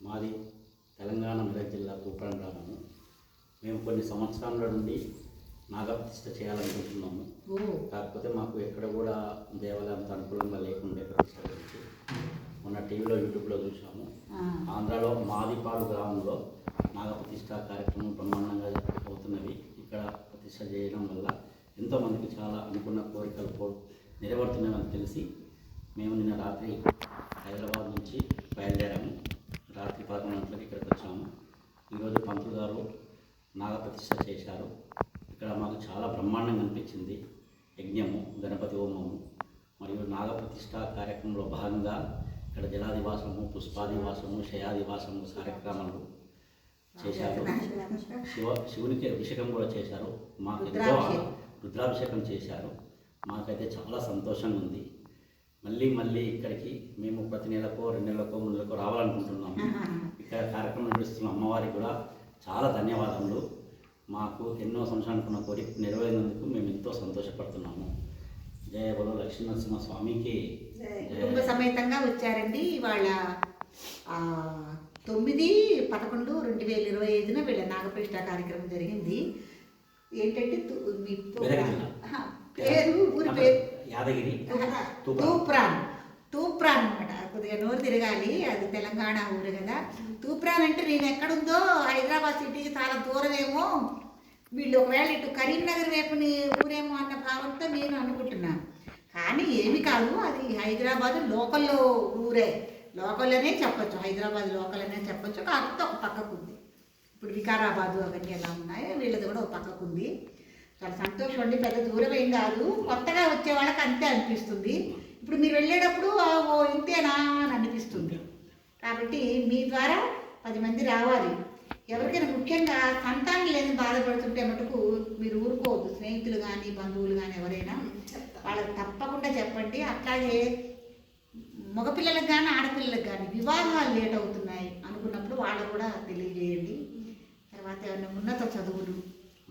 మాది తెలంగాణ మెదక్ జిల్లా కూపరం గ్రామము. మేము కొన్ని సంవత్సరాల నుండి నాగప్రతిష్ఠ చేయాలనుకుంటున్నాము. కాకపోతే మాకు ఎక్కడ కూడా దేవాలయం అంత అనుకూలంగా లేకుండే ప్రతిష్ట గురించి మొన్న టీవీలో యూట్యూబ్లో చూసాము ఆంధ్రాలో మాదిపాడు గ్రామంలో నాగప్రతిష్ఠ కార్యక్రమం బ్రహ్మాండంగా అవుతున్నవి ఇక్కడ ప్రతిష్ట చేయడం వల్ల ఎంతోమందికి చాలా అనుకున్న కోరికలు నెరవేరుతున్నాయని తెలిసి మేము నిన్న రాత్రి హైదరాబాద్ నుంచి బయలుదేరాము రాత్రి పదకొండు గంటలకు ఇక్కడికి వచ్చాము ఈరోజు పంతులు గారు నాగప్రతిష్ఠ చేశారు. ఇక్కడ మాకు చాలా బ్రహ్మాండంగా అనిపించింది. యజ్ఞము గణపతి హోమము మరియు నాగప్రతిష్ఠ కార్యక్రమంలో భాగంగా ఇక్కడ జలాదివాసము పుష్పాదివాసము శయాదివాసము కార్యక్రమాలు చేశారు. శివ శివునికి అభిషేకం కూడా చేశారు. మాకు ఎంతో రుద్రాభిషేకం. చేశారు. మాకైతే చాలా సంతోషంగా ఉంది. మళ్ళీ మళ్ళీ ఇక్కడికి మేము ప్రతి నెలకో రెండు నెలలకో మూడు నెలలకో రావాలనుకుంటున్నాము. నడుస్తున్న అమ్మవారికి కూడా చాలా ధన్యవాదములు. మాకు ఎన్నో సంవత్సరాలు అనుకున్న కోరిక నెరవేరినందుకు మేము ఎంతో సంతోషపడుతున్నాము. జయ బలో లక్ష్మీనరసింహ స్వామికి కుటుంబ సమేతంగా వచ్చారండి. వాళ్ళ తొమ్మిది పదకొండు రెండు వేల ఇరవై ఐదున వీళ్ళ నాగప్రతిష్ఠ కార్యక్రమం జరిగింది. ఏంటంటే పేరు ఊరి పేరు. యాదగిరి తూప్రాన్. తూప్రాన్. అనమాట కొద్దిగా నోరు తిరగాలి. అది తెలంగాణ ఊరు కదా. అంటే నేను ఎక్కడుందో హైదరాబాద్ సిటీకి చాలా దూరమేమో. వీళ్ళు ఒకవేళ ఇటు కరీంనగర్ వైపు ఊరేమో అన్న భావంతో నేను అనుకుంటున్నాను. కానీ ఏమి కాదు అది హైదరాబాద్ లోకల్లో ఊరే. లోకల్లోనే చెప్పచ్చు హైదరాబాద్ లోకల్ అనే చెప్పొచ్చు. కాకపోతే ఒక పక్కకు ఉంది. ఇప్పుడు వికారాబాదు అవన్నీ ఎలా ఉన్నాయో వీళ్ళది కూడా ఒక పక్కకు ఉంది. చాలా సంతోషం అండి పెద్ద దూరం ఏం కాదు. కొత్తగా వచ్చే వాళ్ళకి అంతే అనిపిస్తుంది. ఇప్పుడు మీరు వెళ్ళేటప్పుడు ఓ ఇంతేనా? అని అనిపిస్తుంది. కాబట్టి మీ ద్వారా పది మంది రావాలి. ఎవరికైనా ముఖ్యంగా సంతానం లేని బాధపడుతుంటే మటుకు మీరు ఊరుకోవద్దు. స్నేహితులు కానీ బంధువులు కానీ ఎవరైనా వాళ్ళకి తప్పకుండా చెప్పండి. అట్లాగే మగపిల్లలకు కానీ ఆడపిల్లలకు కానీ వివాహాలు లేట్ అవుతున్నాయి అనుకున్నప్పుడు వాళ్ళకు కూడా తెలియజేయండి. తర్వాత ఏమైనా ఉన్నత చదువులు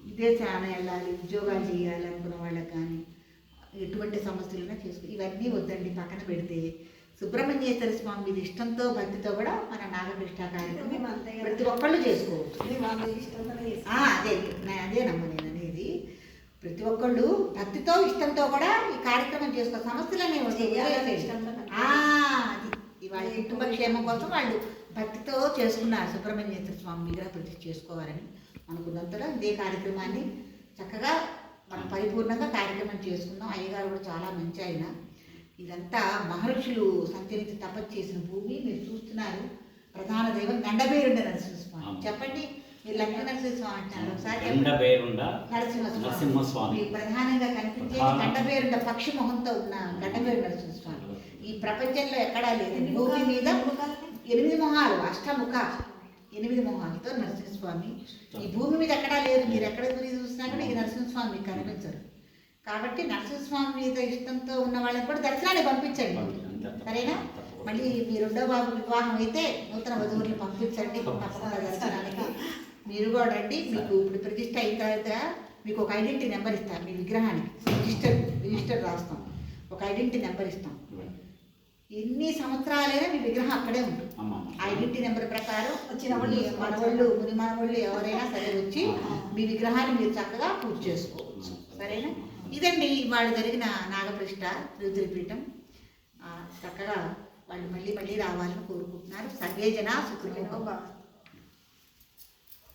విదేశాన వెళ్ళాలి ఉద్యోగాలు చేయాలి అనుకున్న వాళ్ళకి కానీ ఎటువంటి సమస్యలున్నా చేసుకో ఇవన్నీ వద్దండి. పక్కన పెడితే సుబ్రహ్మణ్యేశ్వర స్వామి మీద ఇష్టంతో భక్తితో కూడా మన నాగప్రతిష్ఠ కార్యక్రమం ప్రతి ఒక్కళ్ళు చేసుకోవచ్చు. అదే నా- అదేనమ్మా నేను అనేది. ప్రతి ఒక్కళ్ళు భక్తితో ఇష్టంతో కూడా ఈ కార్యక్రమం చేసుకో సమస్యలనే చెయ్యాలని ఇష్టంతో అది. ఇవాళ కుటుంబ క్షేమం కోసం వాళ్ళు భక్తితో చేసుకున్నారు. సుబ్రహ్మణ్యేశ్వర స్వామి విగ్రహ ప్రతిష్ఠ చేసుకోవాలని అనుకున్నంతలో ఇదే కార్యక్రమాన్ని చక్కగా మనం పరిపూర్ణంగా కార్యక్రమం చేసుకుందాం అయ్యగారు కూడా చాలా మంచి ఆయన. ఇదంతా మహర్షులు సంచరించి తపస్సు చేసిన భూమి మీరు చూస్తున్నారు. ప్రధాన దైవం గండబేరుండ నరసింహస్వామి. చెప్పండి మీరు లక్ష్మీ నరసింహస్వామి అంటారు ఒకసారి నరసింహస్వామి. ప్రధానంగా కనిపించే ప్రధాన- గండబేరుండ పక్షి మొహంతో ఉన్న గండబేరు నరసింహస్వామి. ఈ ప్రపంచంలో ఎక్కడా లేదు. భూమి మీద ఎనిమిది మొహాలు అష్టముఖ ఎనిమిది మొహాలతో నరసింహస్వామి. ఈ భూమి మీద ఎక్కడా లేదు. మీరు ఎక్కడ గురి చూసినా కూడా ఈ నరసింహస్వామి మీకు కనిపించరు. కాబట్టి నరసింహస్వామి మీద ఇష్టంతో ఉన్న వాళ్ళని కూడా దర్శనాన్ని పంపించండి. సరేనా? మళ్ళీ మీ రెండో బాబు వివాహం అయితే నూతన వధువుల్ని పంపించండి. తప్పకుండా. దర్శనానికి. మీరు కూడా రండి. మీకు ఇప్పుడు ప్రతిష్ట అయిన తర్వాత మీకు ఒక ఐడెంటిటీ నెంబర్ ఇస్తాం మీ విగ్రహానికి. రిజిస్టర్ రిజిస్టర్ రాస్తాం. ఒక ఐడెంటిటీ నెంబర్ ఇస్తాం. ఎన్ని సంవత్సరాలైనా మీ విగ్రహం అక్కడే ఉంటుంది ఐడెంటిటీ నెంబర్ ప్రకారం వచ్చిన వాళ్ళు మనవాళ్ళు ముని మనవాళ్ళు ఎవరైనా సరే వచ్చి మీ విగ్రహాన్ని మీరు చక్కగా పూజ చేసుకోవచ్చు. సరేనా? ఇదండి వాళ్ళు జరిగిన నాగప్రతిష్ఠ రుద్రపీఠం. చక్కగా వాళ్ళు మళ్ళీ మళ్ళీ రావాలని కోరుకుంటున్నారు. సర్వే జన సుఖినో